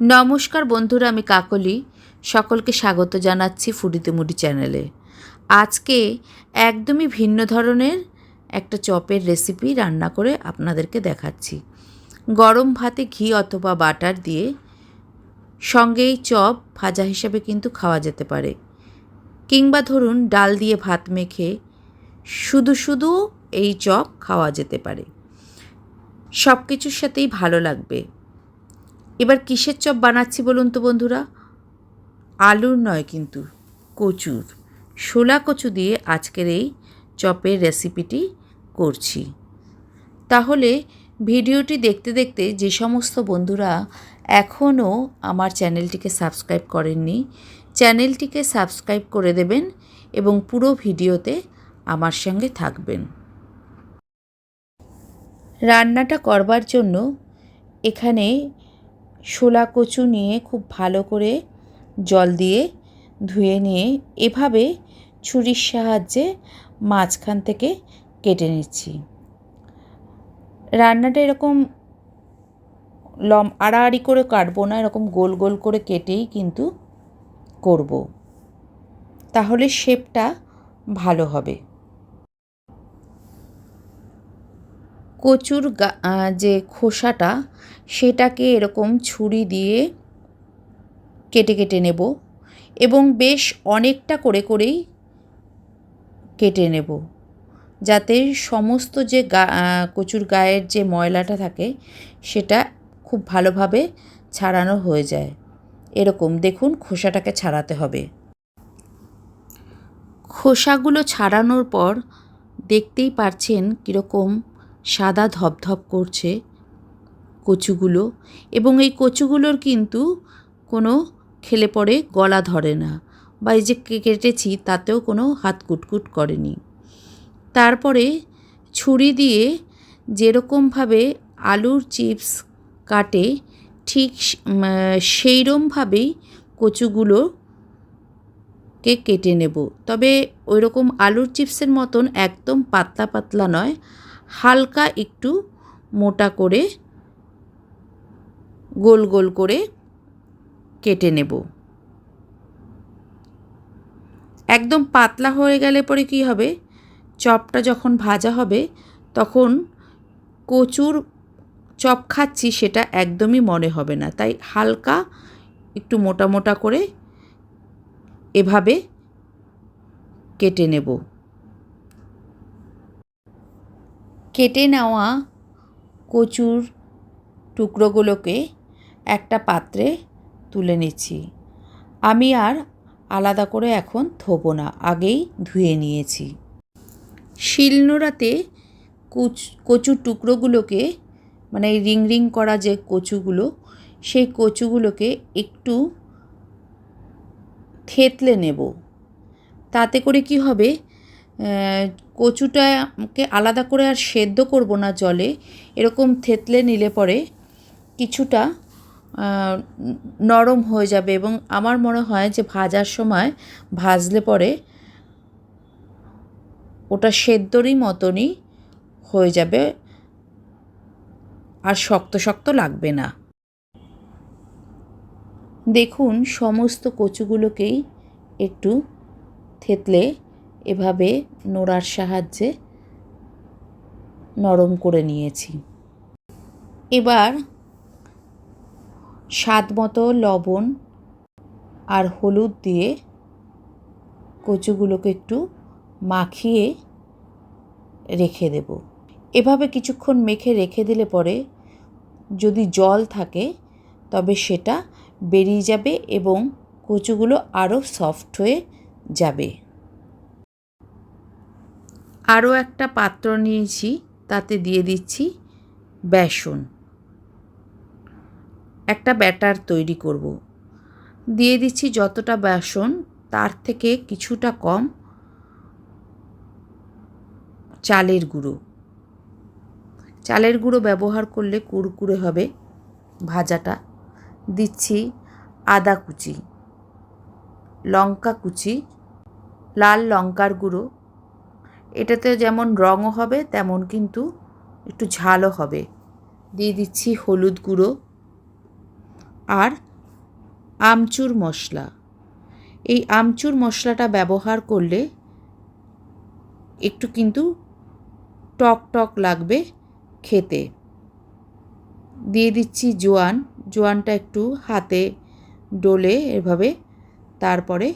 নমস্কার বন্ধুরা, আমি কাকলি। সকলকে স্বাগত জানাচ্ছি ফুডিতে মুডি চ্যানেলে। আজকে একদমই ভিন্ন ধরনের একটা চপের রেসিপি রান্না করে আপনাদেরকে দেখাচ্ছি। গরম ভাতে ঘি অথবা বাটার দিয়ে সঙ্গেই চপ ভাজা হিসাবে কিন্তু খাওয়া যেতে পারে। কিংবা ধরুন, ডাল দিয়ে ভাত মেখে শুধু শুধু এই চপ খাওয়া যেতে পারে। সব কিছুর সাথেই ভালো লাগবে। এবার কিসের চপ বানাচ্ছি বলুন তো বন্ধুরা? আলুর নয় কিন্তু, কচুর। শোলা কচু দিয়ে আজকের এই চপের রেসিপিটি করছি। তাহলে ভিডিওটি দেখতে দেখতে যে সমস্ত বন্ধুরা এখনও আমার চ্যানেলটিকে সাবস্ক্রাইব করেননি, চ্যানেলটিকে সাবস্ক্রাইব করে দেবেন এবং পুরো ভিডিওতে আমার সঙ্গে থাকবেন। রান্নাটা করবার জন্য এখানে শোলা কচু নিয়ে খুব ভালো করে জল দিয়ে ধুয়ে নিয়ে এভাবে ছুরির সাহায্যে মাঝখান থেকে কেটে নিচ্ছি। রান্নাটা এরকম লম, আড়াআড়ি করে কাটবো না, এরকম গোল গোল করে কেটেই কিন্তু করব। তাহলে শেপটা ভালো হবে। কচুর যে খোসাটা, সেটাকে এরকম ছুরি দিয়ে কেটে কেটে নেব এবং বেশ অনেকটা করে করেই কেটে নেব। যাতে সমস্ত যে গা কচুর গায়ের যে ময়লাটা থাকে, সেটা খুব ভালোভাবে ছাড়ানো হয়ে যায়। এরকম দেখুন খোসাটাকে ছাড়াতে হবে। খোসাগুলো ছাড়ানোর পর দেখতেই পারছেন কীরকম সাদা ধপধপ করছে কচুগুলো এবং এই কচুগুলোর কিন্তু কোনো খেলে পরে গলা ধরে না বা এই যে কেটেছি তাতেও কোনো হাত কুটকুট করেনি। তারপরে ছুরি দিয়ে যেরকমভাবে আলুর চিপস কাটে, ঠিক সেইরমভাবেই কচুগুলোকে কেটে নেব। তবে ওই রকম আলুর চিপসের মতন একদম পাতলা পাতলা নয় হালকা একটু মোটা করে গোল গোল করে কেটে নেব। একদম পাতলা হয়ে গেলে পরে কি হবে? চপটা যখন ভাজা হবে, তখন কচুর চপ খাচ্ছি সেটা একদমই মনে হবে না। তাই হালকা একটু মোটা মোটা করে এভাবে কেটে নেব। কেটে নেওয়া কচুর টুকরোগুলোকে একটা পাত্রে তুলে নিচ্ছি। আমি আর আলাদা করে এখন থোবো না, আগেই ধুয়ে নিয়েছি। শিলনোড়াতে কুচ কচুর টুকরোগুলোকে মানে রিং রিং করা যে কচুগুলো, সেই কচুগুলোকে একটু থেতলে নেব। তাতে করে কি হবে কচুটাকে আলাদা করে আর সেদ্ধ করব না জলে, এরকম থেতলে নিলে পরে কিছুটা নরম হয়ে যাবে এবং আমার মনে হয় যে ভাজার সময় ভাজলে পরে ওটা সেদ্ধরই মতনই হয়ে যাবে আর শক্ত শক্ত লাগবে না। দেখুন, সমস্ত কচুগুলোকেই একটু থেতলে এভাবে নোড়ার সাহায্যে নরম করে নিয়েছি। এবার স্বাদ মতো লবণ আর হলুদ দিয়ে কচুগুলোকে একটু মাখিয়ে রেখে দেব। এভাবে কিছুক্ষণ মেখে রেখে দিলে পরে যদি জল থাকে, তবে সেটা বেরিয়ে যাবে এবং কচুগুলো আরও সফট হয়ে যাবে। আরও একটা পাত্র নিয়েছি, তাতে দিয়ে দিচ্ছি বেসন। একটা ব্যাটার তৈরি করব। দিয়ে দিচ্ছি যতটা বেসন, তার থেকে কিছুটা কম চালের গুঁড়ো। চালের গুঁড়ো ব্যবহার করলে কুড়কুড়ে হবে ভাজাটা। দিচ্ছি আদা কুচি, লঙ্কা কুচি, লাল লঙ্কার গুঁড়ো এটাতে যেমন রঙও হবে, তেমন কিন্তু একটু ঝালও হবে। দিয়ে দিচ্ছি হলুদ গুঁড়ো আর আমচুর মশলা। এই আমচুর মশলাটা ব্যবহার করলে একটু কিন্তু টক টক লাগবে খেতে। দিয়ে দিচ্ছি জোয়ান, জোয়ানটা একটু হাতে ডলে এভাবে তারপরে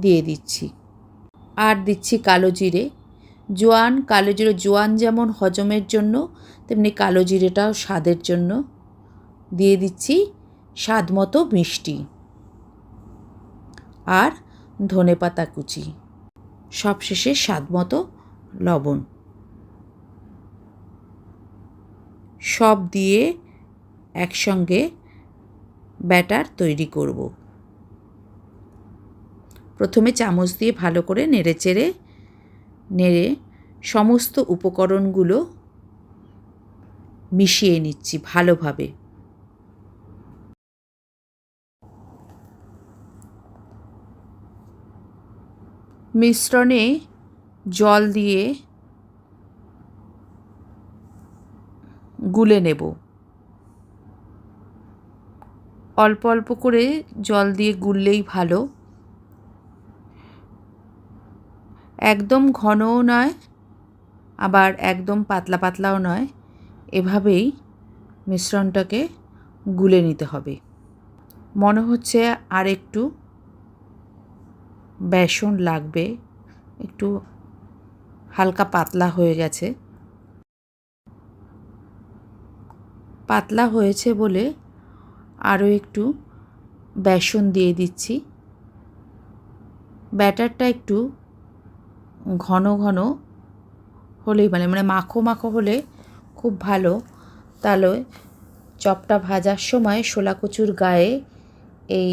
দিয়ে দিচ্ছি। আর দিচ্ছি কালো জিরে। জোয়ান, কালো জিরে জোয়ান যেমন হজমের জন্য, তেমনি কালো জিরেটাও স্বাদের জন্য। দিয়ে দিচ্ছি স্বাদ মতো মিষ্টি। আর ধনে পাতা কুচি। সবশেষে স্বাদ মতো লবণ। সব দিয়ে একসঙ্গে ব্যাটার তৈরি করব। প্রথমে চামচ দিয়ে ভালো করে নেড়ে চেড়ে নেড়ে সমস্ত উপকরণগুলো মিশিয়ে নিচ্ছি ভালোভাবে। মিশ্রণে জল দিয়ে গুলে নেব। অল্প অল্প করে জল দিয়ে গুললেই ভালো। একদম ঘনও নয়, আবার একদম পাতলা পাতলাও নয়। এভাবেই মিশ্রণটাকে গুলে নিতে হবে। মনে হচ্ছে আর একটু বেসন লাগবে, একটু হালকা পাতলা হয়ে গেছে। পাতলা হয়েছে বলে আরও একটু বেসন দিয়ে দিচ্ছি। ব্যাটারটা একটু ঘন ঘন হলেই মানে মানে মাখো মাখো হলে খুব ভালো। তাহলে চপটা ভাজার সময় শোলা কচুর গায়ে এই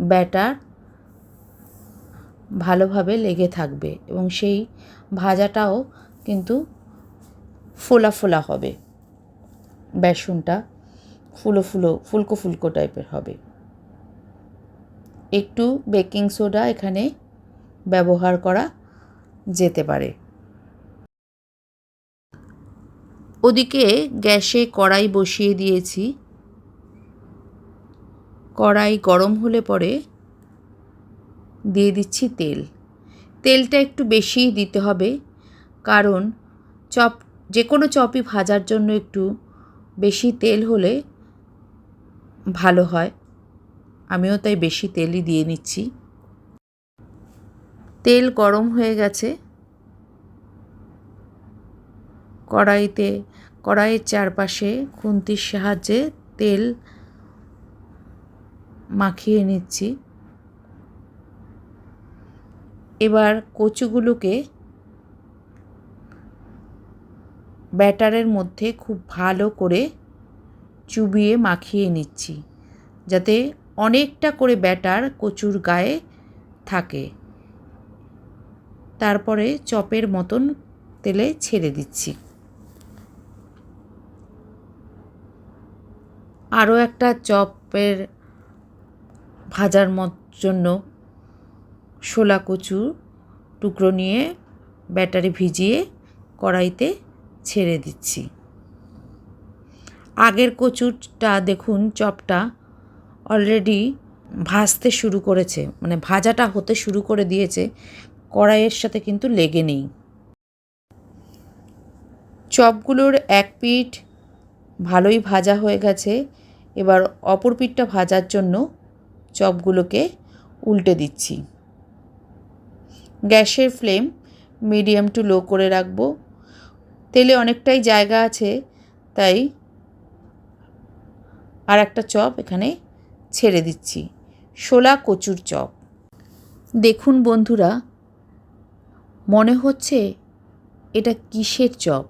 ব্যাটার ভালোভাবে লেগে থাকবে এবং সেই ভাজাটাও কিন্তু ফোলা ফোলা হবে। বেসনটা ফুলো ফুলো, ফুলকো ফুলকো টাইপের হবে। একটু বেকিং সোডা এখানে ব্যবহার করা যেতে পারে। ওদিকে গ্যাসে কড়াই বসিয়ে দিয়েছি। কড়াই গরম হলে পরে দিয়ে দিচ্ছি তেল। তেলটা একটু বেশিই দিতে হবে, কারণ চপ যে কোনো চপই ভাজার জন্য একটু বেশি তেল হলে ভালো হয়। আমিও তাই বেশি তেলই দিয়ে নিচ্ছি। তেল গরম হয়ে গেছে। কড়াইতে, কড়াইয়ের চারপাশে খুন্তির সাহায্যে তেল মাখিয়ে নিচ্ছি। এবার কচুগুলোকে ব্যাটারের মধ্যে খুব ভালো করে চুবিয়ে মাখিয়ে নিচ্ছি, যাতে অনেকটা করে ব্যাটার কচুর গায়ে থাকে। তারপরে চপের মতন তেলে ছেড়ে দিচ্ছি। আরও একটা চপের ভাজার মত জন্য শোলা কচু টুকরো নিয়ে ব্যাটারে ভিজিয়ে কড়াইতে ছেড়ে দিচ্ছি। আগের কচুরটা দেখুন, চপটা অলরেডি ভাজতে শুরু করেছে মানে ভাজাটা হতে শুরু করে দিয়েছে। কড়াইয়ের সাথে কিন্তু লেগে নেই। চপগুলোর এক পিঠ ভালোই ভাজা হয়ে গেছে। এবার অপর পিঠটা ভাজার জন্য চপগুলোকে উল্টে দিচ্ছি। গ্যাসের ফ্লেম মিডিয়াম টু লো করে রাখব। তেলে অনেকটাই জায়গা আছে, তাই আর একটা চপ এখানে ছেড়ে দিচ্ছি। শোলা কচুর চপ। দেখুন বন্ধুরা মনে হচ্ছে এটা কিসের চপ?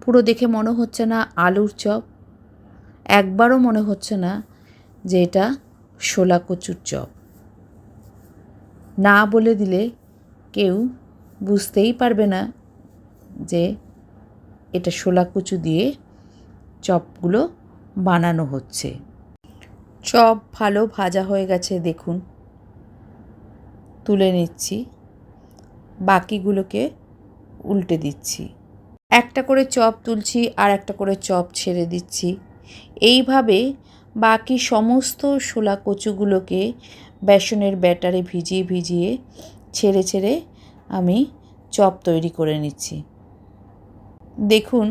পুরো দেখে মনে হচ্ছে না আলুর চপ। একবারও মনে হচ্ছে না যে এটা শোলা কচুর চপ। না বলে দিলে কেউ বুঝতেই পারবে না যে এটা শোলা কচু দিয়ে চপগুলো বানানো হচ্ছে। চপ ভালো ভাজা হয়ে গেছে, দেখুন। তুলে নিচ্ছি। বাকিগুলোকে উল্টে দিচ্ছি। একটা করে চপ তুলছি আর একটা করে চপ ছেড়ে দিচ্ছি। এইভাবে বাকি সমস্ত শোলা কচুগুলোকে বেসনের ব্যাটারে ভিজিয়ে ভিজিয়ে ছেড়ে ছেড়ে আমি চপ তৈরি করে নিচ্ছি। দেখুন,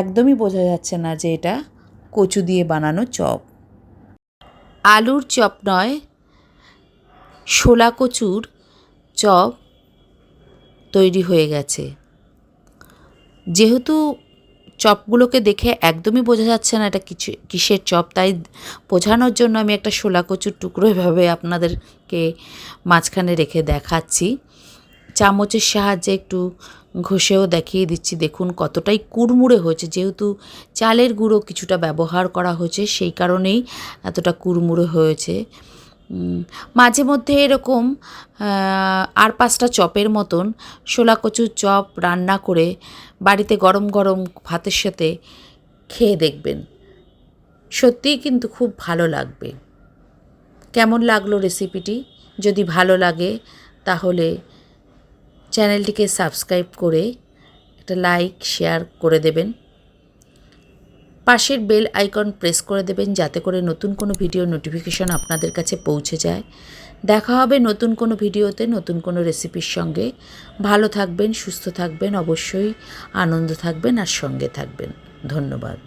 একদমই বোঝা যাচ্ছে না যে এটা কচু দিয়ে বানানো চপ। আলুর চপ নয়, শোলা কচুর চপ তৈরি হয়ে গেছে। যেহেতু চপগুলোকে দেখে একদমই বোঝা যাচ্ছে না এটা কিছু কিসের চপ, তাই বোঝানোর জন্য আমি একটা শোলা কচুর টুকরো এভাবে আপনাদেরকে মাঝখানে রেখে দেখাচ্ছি। চামচের সাহায্যে একটু ঘষেও দেখিয়ে দিচ্ছি, দেখুন কতটাই কুড়মুড়ে হয়েছে। যেহেতু চালের গুঁড়ো কিছুটা ব্যবহার করা হয়েছে, সেই কারণেই এতটা কুড়মুড়ে হয়েছে। মাঝে মধ্যে এরকম আর পাঁচটা চপের মতন শোলা কচুর চপ রান্না করে বাড়িতে গরম গরম ভাতের সাথে খেয়ে দেখবেন। সত্যিই কিন্তু খুব ভালো লাগবে। কেমন লাগল রেসিপিটি? যদি ভালো লাগে, তাহলে চ্যানেলটিকে সাবস্ক্রাইব করে একটা লাইক, শেয়ার করে দেবেন। পাশের বেল আইকন প্রেস করে দেবেন যাতে করে নতুন কোনো ভিডিও নোটিফিকেশন আপনাদের কাছে পৌঁছে যায়। দেখা হবে নতুন কোনো ভিডিওতে, নতুন কোনো রেসিপির সঙ্গে। ভালো থাকবেন, সুস্থ থাকবেন, অবশ্যই আনন্দ থাকবেন আর সঙ্গে থাকবেন। ধন্যবাদ।